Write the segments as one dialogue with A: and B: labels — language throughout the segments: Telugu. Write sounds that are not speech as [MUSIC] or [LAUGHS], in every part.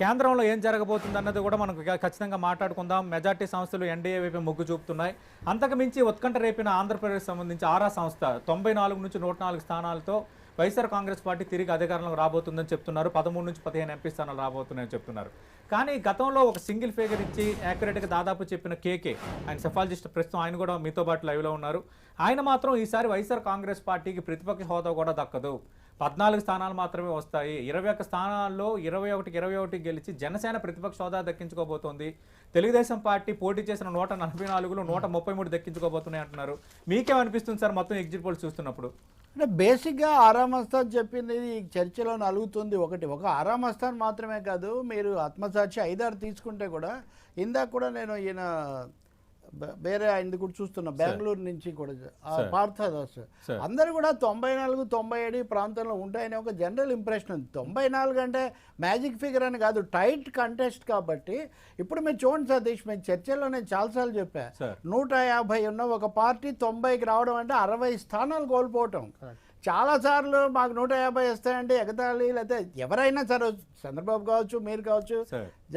A: కేంద్రంలో ఏం జరగబోతుంది అన్నది కూడా మనం ఖచ్చితంగా మాట్లాడుకుందాం. మెజార్టీ సంస్థలు ఎన్డీఏ వైపు మొగ్గు చూపుతున్నాయి. అంతకు మించి ఉత్కంఠ రేపిన ఆంధ్రప్రదేశ్ సంబంధించి ఆరా సంస్థ తొంభై నాలుగు నుంచి నూట నాలుగు స్థానాలతో వైఎస్ఆర్ కాంగ్రెస్ పార్టీ తిరిగి అధికారంలోకి రాబోతుందని చెప్తున్నారు. పదమూడు నుంచి పదిహేను ఎంపీ స్థానాలు రాబోతున్నాయని చెప్తున్నారు. కానీ గతంలో ఒక సింగిల్ ఫిగర్ ఇచ్చి యాక్యురేట్గా దాదాపు చెప్పిన కేకే ఆయన సెఫాలజిస్ట్ ప్రస్తుతం ఆయన కూడా మీతో పాటు లైవ్లో ఉన్నారు. ఆయన మాత్రం ఈసారి వైఎస్ఆర్ కాంగ్రెస్ పార్టీకి ప్రతిపక్ష హోదా కూడా దక్కదు. పద్నాలుగు స్థానాలు మాత్రమే వస్తాయి. ఇరవై ఒక్క స్థానాల్లో ఇరవై ఒకటికి ఇరవై ఒకటి గెలిచి జనసేన ప్రతిపక్ష హోదా దక్కించుకోబోతోంది. తెలుగుదేశం పార్టీ పోటీ చేసిన నూట నలభై నాలుగులో నూట ముప్పై మూడు దక్కించుకోబోతున్నాయి అంటున్నారు. మీకేమనిపిస్తుంది సార్ మొత్తం ఎగ్జిట్ పోల్స్ చూస్తున్నప్పుడు?
B: అంటే బేసిక్గా ఆరామస్థాన్ చెప్పింది ఈ చర్చలో నలుగుతుంది ఒకటి. ఒక ఆరామస్థాన్ మాత్రమే కాదు మీరు ఆత్మసాక్షి ఐదారు తీసుకుంటే కూడా ఇందాక కూడా నేను ఈయన వేరే ఆయనది కూడా చూస్తున్నా. బెంగళూరు నుంచి కూడా. పార్థదాస్. అందరూ కూడా తొంభై నాలుగు తొంభై ఏడు ప్రాంతంలో ఉంటాయని ఒక జనరల్ ఇంప్రెషన్ ఉంది. తొంభై నాలుగు అంటే మ్యాజిక్ ఫిగర్ అని కాదు టైట్ కంటెస్ట్ కాబట్టి ఇప్పుడు మీరు చూడండి సతీష్ మేము చర్చల్లో నేను చాలాసార్లు చెప్పా.
A: Sir.
B: నూట యాభై ఉన్న ఒక పార్టీ తొంభైకి రావడం అంటే అరవై స్థానాలు కోల్పోవటం. చాలాసార్లు మాకు నూట యాభై వస్తాయంటే ఎగతాళి లేకపోతే ఎవరైనా సరే చంద్రబాబు కావచ్చు మీరు కావచ్చు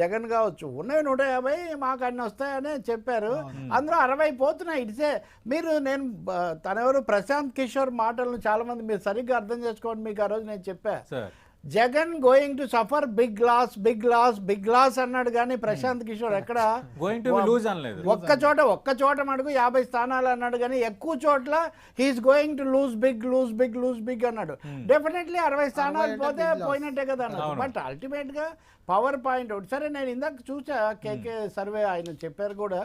B: జగన్ కావచ్చు ఉన్నవి నూట యాభై మాకు అన్ని వస్తాయని చెప్పారు. అందులో అరవై పోతున్నాయి. ఇట్సే మీరు నేను తనెవరు? ప్రశాంత్ కిషోర్ మాటలను చాలా మంది మీరు సరిగ్గా అర్థం చేసుకోండి మీకు ఆ రోజు నేను చెప్పా.
A: Sir.
B: Jagan going to suffer big loss big loss big loss అన్నాడు కానీ ప్రశాంత్ కిషోర్ ఎక్కడ?
A: గోయింగ్ టు లూజ్ అనలేదు.
B: ఒక్క చోట ఒక్క చోట మటుకు యాభై స్థానాలు అన్నాడు కానీ ఎక్కువ చోట్ల he's going to lose big lose big lose big అన్నాడు. డెఫినెట్లీ అరవై స్థానాలు పోతే పోయినట్టే కదా అన్నాడు. బట్ అల్టిమేట్గా పవర్ పాయింట్ ఒకటి సరే నేను ఇందాక చూసా కేకే సర్వే ఆయన చెప్పారు కూడా.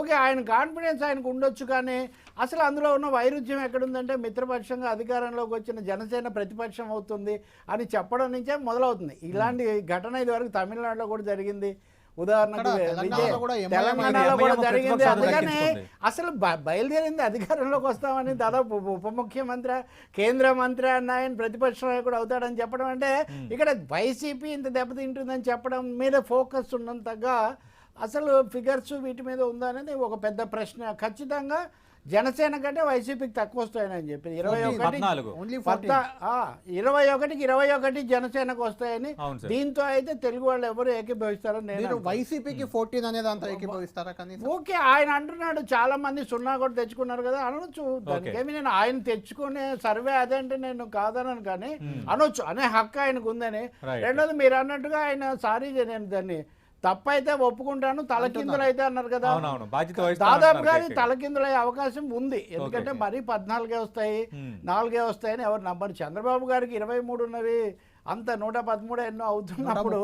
B: ఓకే ఆయన కాన్ఫిడెన్స్ ఆయనకు ఉండొచ్చు కానీ అసలు అందులో ఉన్న వైరుధ్యం ఎక్కడుందంటే మిత్రపక్షంగా అధికారంలోకి వచ్చిన జనసేన ప్రతిపక్షం అవుతుంది అని చెప్పడం నుంచే మొదలవుతుంది. ఇలాంటి ఘటన ఇదివరకు తమిళనాడులో కూడా జరిగింది. ఉదాహరణకు
C: తెలంగాణలో కూడా
B: జరిగింది. అందుకని. అసలు బయలుదేరింది అధికారంలోకి వస్తామని దాదాపు ఉప- ఉప ముఖ్యమంత్రి కేంద్ర మంత్రి అన్న ఆయన ప్రతిపక్ష నాయకుడు అవుతాడని చెప్పడం అంటే ఇక్కడ వైసీపీ ఇంత దెబ్బతింటుందని చెప్పడం మీద ఫోకస్ ఉన్నంతగా అసలు ఫిగర్స్ వీటి మీద ఉందా అనేది ఒక పెద్ద ప్రశ్న. ఖచ్చితంగా జనసేన కంటే వైసీపీకి తక్కువ వస్తాయని చెప్పి ఇరవై ఒకటి ఇరవై ఒకటికి ఇరవై ఒకటి జనసేనకు వస్తాయని. దీంతో అయితే తెలుగు వాళ్ళు ఎవరు ఏకీభవిస్తారని నేను.
C: వైసీపీకి ఫోర్టీన్ అనేది అంత ఏకీభవిస్తారా కనీసం?
B: ఓకే ఆయన అంటున్నాడు చాలా మంది సున్నా కూడా తెచ్చుకున్నారు కదా అనొచ్చు. దానికేమి నేను ఆయన తెచ్చుకునే సర్వే అదంటే నేను కాదనను కానీ అనొచ్చు అనే హక్కు ఆయనకు ఉందని. రెండోది మీరు అన్నట్టుగా ఆయన సారీ నేను దాన్ని తప్పైతే ఒప్పుకుంటాను తలకిందులు అయితే అన్నారు కదా దాదాపుగా
A: కేకే.
B: తలకిందులయ్యే అవకాశం ఉంది ఎందుకంటే. మరీ పద్నాలుగే వస్తాయి. నాలుగే వస్తాయని ఎవరు నమ్మరు చంద్రబాబు గారికి ఇరవై మూడు ఉన్నవి అంత నూట పదమూడు ఎన్నో అవుతున్నప్పుడు.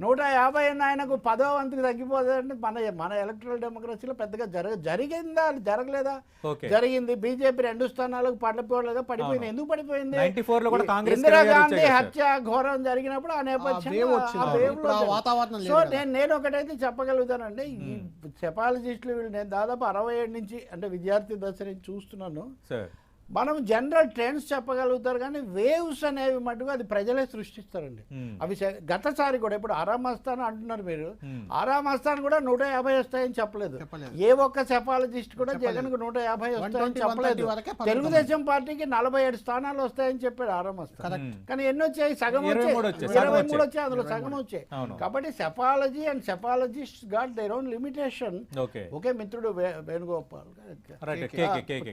B: నూట యాభై ఎన్నో ఆయనకు పదో వంతుకి తగ్గిపోతుందంటే మన మన ఎలక్ట్రల్ డెమోక్రసీలో పెద్దగా జరగ జరిగిందా? జరగలేదా? జరిగింది. బీజేపీ రెండు స్థానాలకు పడిపోలేదా. పడిపోయింది. ఎందుకు పడిపోయింది?
A: 94 లో కూడా కాంగ్రెస్
B: ఇందిరాగాంధీ హత్య ఘోరం జరిగినప్పుడు ఆ
C: లేదు
B: సో. నేను నేను ఒకటైతే చెప్పగలుగుతానండి. ఈ సెపాలజిస్టులు వీళ్ళు నేను దాదాపు అరవై ఏడు నుంచి అంటే విద్యార్థి దశ నుంచి చూస్తున్నాను.
A: సార్.
B: మనం జనరల్ ట్రెండ్స్ చెప్పగలుగుతారు కానీ వేవ్స్ అనేవి మటుకు అది ప్రజలే సృష్టిస్తారండి. అవి గతసారి కూడా ఇప్పుడు ఆరామస్థాన్ అంటున్నారు మీరు. ఆరామస్థాన్ కూడా నూట యాభై వస్తాయని చెప్పలేదు. ఏ ఒక్క సెపాలజిస్ట్ కూడా జగన్కు నూట యాభై వస్తాయని
C: 120,
B: చెప్పలేదు.
C: 130 వరకే పరిమితం.
B: తెలుగుదేశం పార్టీకి నలభై ఏడు స్థానాలు వస్తాయని చెప్పాడు ఆరామస్థాన్
C: కరెక్ట్.
B: కానీ ఎన్ని వచ్చాయి? సగం
A: ఇరవై
B: వచ్చాయి.
A: మూడు వచ్చాయి, సగం
B: ఇరవై. మూడు వచ్చాయి. అందులో సగం వచ్చాయి. కాబట్టి psephology and psephologist got their own limitation
A: okay.
B: ఒకే మిత్రుడు Venugopal.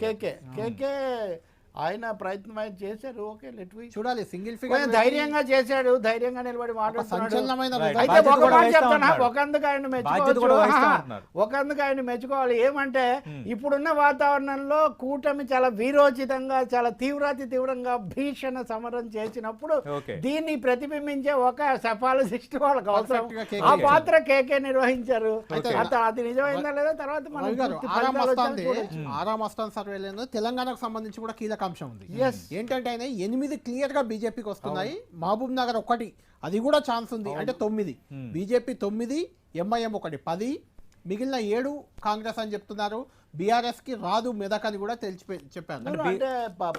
C: KK.
A: KK KK
B: KK KK ఆయన ప్రయత్నం ఆయన చేశారు. ఓకే లెట్ వి
C: చూడాలి సింగిల్ ఫిగర్
B: ధైర్యంగా చేశాడు. ధైర్యంగా నిలబడి. ఒకందుకు ఆయన మెచ్చుకోవచ్చు. ఒకందుకు ఆయన మెచ్చుకోవాలి. ఏమంటే ఇప్పుడున్న వాతావరణంలో కూటమి చాలా వీరోచితంగా చాలా తీవ్రాతి తీవ్రంగా భీషణ సమరం చేసినప్పుడు. దీన్ని ప్రతిబింబించే ఒక సెఫాలజిస్ట్ వాళ్ళకి అవసరం. ఆ. పాత్ర కేకే నిర్వహించారు. అది నిజమైందా లేదా? తర్వాత మనం
C: సర్వేలో తెలంగాణకు సంబంధించి కూడా కీలక అంశం ఉంది.
B: Yes.
C: ఏంటంటే ఆయన ఎనిమిది క్లియర్గా బీజేపీకి వస్తున్నాయి. మహబూబ్ నగర్ ఒకటి అది కూడా ఛాన్స్ ఉంది. అంటే తొమ్మిది. బీజేపీ తొమ్మిది ఎంఐఎం ఒకటి పది మిగిలిన ఏడు కాంగ్రెస్ అని చెప్తున్నారు. బీఆర్ఎస్కి రాదు మెదక్ అని కూడా తెలిసి చెప్పారు.
B: అంటే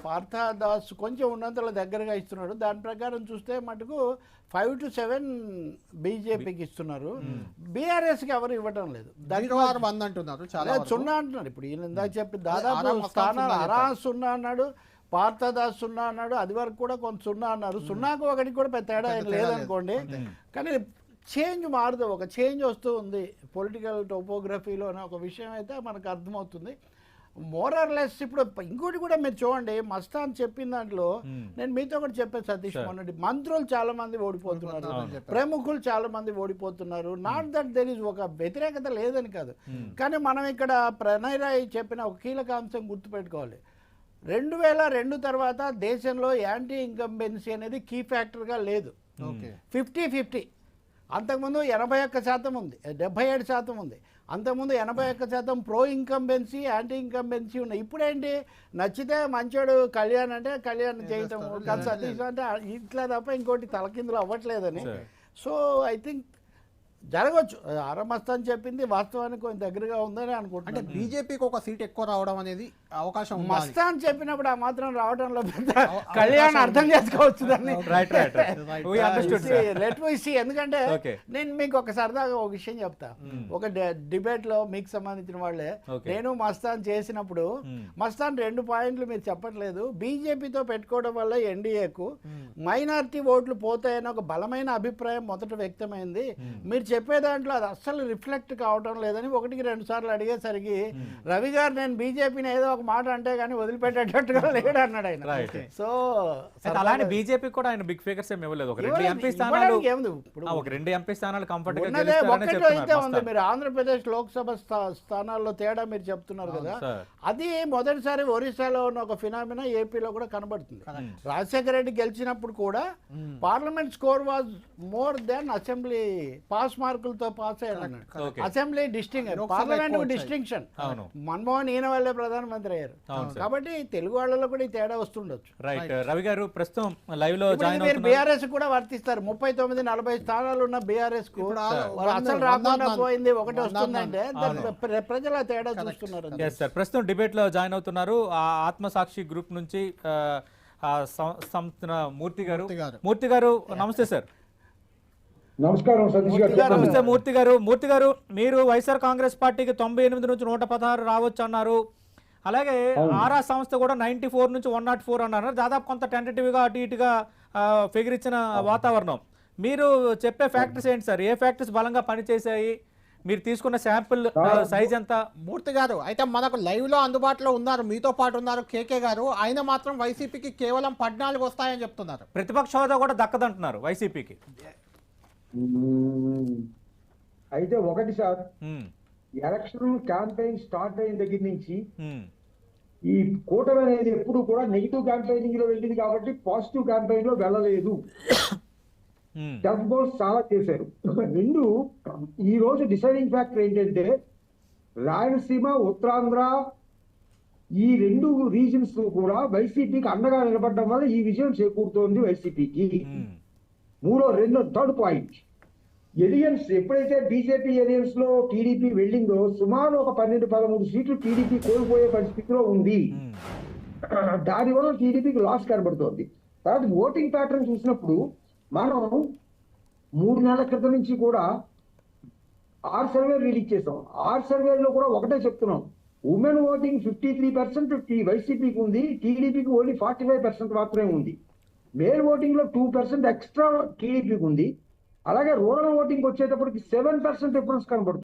B: పార్థదాస్ కొంచెం ఉన్నంతలో దగ్గరగా ఇస్తున్నాడు. దాని ప్రకారం చూస్తే మటుకు ఫైవ్ టు సెవెన్ బీజేపీకి ఇస్తున్నారు. బీఆర్ఎస్కి ఎవరు ఇవ్వడం లేదు.
C: వంద అంటున్నారు చాలా.
B: సున్నా అంటున్నారు. ఇప్పుడు ఈయన ఇందాక చెప్పి దాదాపు స్థానాలు అరా సున్నా అన్నాడు పార్థదాస్ సున్నా అన్నాడు అది వరకు కూడా కొంత సున్నా అన్నారు. సున్నాకు ఒకటి కూడా పెద్ద తేడా లేదనుకోండి. కానీ చేంజ్ మారుదు ఒక చేంజ్ వస్తూ ఉంది పొలిటికల్ టోపోగ్రఫీలో అనే ఒక విషయం అయితే మనకు అర్థమవుతుంది. మోరర్ లెస్ ఇప్పుడు ఇంకోటి కూడా మీరు చూడండి మస్తాన్ చెప్పిన దాంట్లో నేను మీతో కూడా చెప్పాను సతీష్ మొన్నటి మంత్రులు చాలా మంది ఓడిపోతున్నారు ప్రముఖులు చాలా మంది ఓడిపోతున్నారు నాట్ దట్ దెర్ ఇస్ ఒక వ్యతిరేకత లేదని కాదు. కానీ మనం ఇక్కడ ప్రణయ్ రాయ్ చెప్పిన ఒక కీలక అంశం గుర్తుపెట్టుకోవాలి. రెండు వేల రెండు తర్వాత దేశంలో యాంటీ ఇన్కంబెన్సీ అనేది కీ ఫ్యాక్టర్గా లేదు.
C: Okay
B: fifty fifty. అంతకుముందు ఎనభై ఒక్క శాతం ఉంది డెబ్బై ఏడు శాతం ఉంది. అంతకుముందు ఎనభై ఒక్క శాతం ప్రో ఇన్కంబెన్సీ యాంటీ ఇన్కంబెన్సీ ఉన్నాయి. ఇప్పుడేంటి? నచ్చితే మంచోడు కళ్యాణ్ అంటే కళ్యాణ్ చేయటం సతీష్ అంటే ఇట్లా తప్ప ఇంకోటి తలకిందులు అవ్వట్లేదని. సో ఐ థింక్ జరగవచ్చు అరమస్తాన్ చెప్పింది వాస్తవానికి కొంచెం దగ్గరగా ఉందని
C: అంటే
B: అనుకుంటున్నాను
C: బీజేపీకి ఒక సీట్ ఎక్కువ రావడం అనేది అవకాశం
B: మస్తాన్ చెప్పినప్పుడు ఆ మాత్రం రావడంలో పెద్ద కళ్యాణ్ అర్థం చేసుకోవచ్చు దాన్ని. లెట్ సీ ఎందుకంటే
A: Okay.
B: నేను మీకు ఒక సరదాగా ఒక విషయం చెప్తా. ఒక డిబేట్లో మీకు సంబంధించిన వాళ్ళే. నేను మస్తాన్ చేసినప్పుడు మస్తాన్ రెండు పాయింట్లు మీరు చెప్పట్లేదు. బీజేపీతో పెట్టుకోవడం వల్ల ఎన్డీఏకు మైనారిటీ ఓట్లు పోతాయని ఒక బలమైన అభిప్రాయం మొదట వ్యక్తమైంది. మీరు చెప్పే దాంట్లో అది అస్సలు రిఫ్లెక్ట్ కావడం లేదని ఒకటికి రెండు సార్లు అడిగేసరికి రవి గారు నేను బీజేపీని ఏదో ఒక మాట అంటే కానీ వదిలిపెట్టేటట్టుగా [LAUGHS] లేడు అన్నాడు ఆయన. సో
A: అలానే బీజేపీ కూడా ఆయన బిగ్ ఫిగర్స్ ఏమి ఇవ్వలేదు. ఒక రెండు ఎంపీ స్థానాలు
B: ఇప్పుడు
A: ఒక రెండు ఎంపీ స్థానాలు కంఫర్ట్
B: అయితే ఉంది. మీరు ఆంధ్రప్రదేశ్ లోక్సభ స్థా- స్థానాల్లో తేడా మీరు చెప్తున్నారు కదా. అది మొదటిసారి ఒరిస్సాలో ఉన్న ఒక ఫినామినా ఏపీలో కూడా కనబడుతుంది. రాజశేఖర రెడ్డి గెలిచినప్పుడు కూడా parliament score was more than assembly pass మార్కులతో పాస్ అయ్యాడు. Assembly డిస్టింగ్ parliament. డిస్టింక్షన్. మన్మోహన్ ఈయన వల్లే ప్రధానమంత్రి అయ్యారు. కాబట్టి తెలుగు వాళ్ళలో కూడా ఈ తేడా వస్తుండొచ్చు.
A: రైట్ రవి గారు ప్రస్తుతం
B: లైవ్లో మీరు బీఆర్ఎస్ కూడా వర్తిస్తారు. ముప్పై తొమ్మిది నలభై స్థానాలు ఉన్న
C: బీఆర్ఎస్కు
B: అసలు రాకుండా పోయింది ఒకటి వస్తుందంటే ప్రజలు ఆ తేడా చూస్తున్నారు
A: సార్ ప్రస్తుతం డిబేట్లో జాయిన్ అవుతున్నారు. ఆ ఆత్మసాక్షి గ్రూప్ నుంచి మూర్తి గారు.
C: మూర్తి గారు.
A: నమస్తే సార్
D: నమస్కారం.
A: నమస్తే మూర్తి గారు. మూర్తి గారు మీరు వైఎస్ఆర్ కాంగ్రెస్ పార్టీకి తొంభై ఎనిమిది నుంచి నూట పదహారు రావచ్చు అన్నారు. అలాగే ఆరా సంస్థ కూడా నైన్టీ ఫోర్ నుంచి వన్ నాట్ ఫోర్ అన్నారు. దాదాపు కొంత tentative గా అటు ఇటుగా ఫిగర్ ఇచ్చిన వాతావరణం. మీరు చెప్పే ఫ్యాక్టర్స్ ఏంటి సార్? ఏ ఫ్యాక్టర్స్ బలంగా పనిచేశాయి? మీరు తీసుకున్న శాంపుల్ సైజ్ ఎంత?
C: మూర్తి గారు అయితే మనకు లైవ్లో అందుబాటులో ఉన్నారు. మీతో పాటు ఉన్నారు కేకే గారు. ఆయన మాత్రం వైసీపీకి కేవలం పద్నాలుగు వస్తాయని చెప్తున్నారు.
A: ప్రతిపక్ష హోదా కూడా దక్కదంటున్నారు వైసీపీకి.
D: అయితే ఒకటి సార్. ఎలక్షన్ క్యాంపెయిన్ స్టార్ట్ అయిన దగ్గర నుంచి ఈ కూటమి అనేది ఎప్పుడు కూడా నెగిటివ్ క్యాంపెయినింగ్లో వెళ్ళింది కాబట్టి పాజిటివ్ క్యాంపెయిన్లో వెళ్ళలేదు టఫ్ గోల్స్ చాలా చేశారు. రెండు ఈ రోజు డిసైడింగ్ ఫ్యాక్టర్ ఏంటంటే రాయలసీమ ఉత్తరాంధ్ర ఈ రెండు రీజన్స్ కూడా వైసీపీకి అండగా నిలబడడం వల్ల ఈ విజయం చేకూరుతోంది వైసీపీకి. మూడో రెండో థర్డ్ పాయింట్. ఎలియన్స్ ఎప్పుడైతే బీజేపీ ఎలియన్స్లో టీడీపీ వెళ్ళిందో సుమారు ఒక పన్నెండు పదమూడు సీట్లు టీడీపీ కోల్పోయే పరిస్థితిలో ఉంది.
A: ఉమ్,
D: దానివల్ల టీడీపీకి లాస్ కనబడుతోంది. తర్వాత ఓటింగ్ ప్యాటర్న్ చూసినప్పుడు మనం మూడు నెలల క్రితం నుంచి కూడా ఆర్ సర్వే రిలీజ్ చేసాం ఆర్ సర్వేలో కూడా ఒకటే చెప్తున్నాం. Women voting fifty three percent వైసీపీకి ఉంది. టీడీపీకి ఓన్లీ ఫార్టీ ఫైవ్ పర్సెంట్ మాత్రమే ఉంది. మేల్ ఓటింగ్లో టూ పర్సెంట్ ఎక్స్ట్రా టీడీపీకి ఉంది. అలాగే రూరల్ ఓటింగ్ వచ్చేటప్పటికి సెవెన్ పర్సెంట్ డిఫరెన్స్ కనబడుతుంది.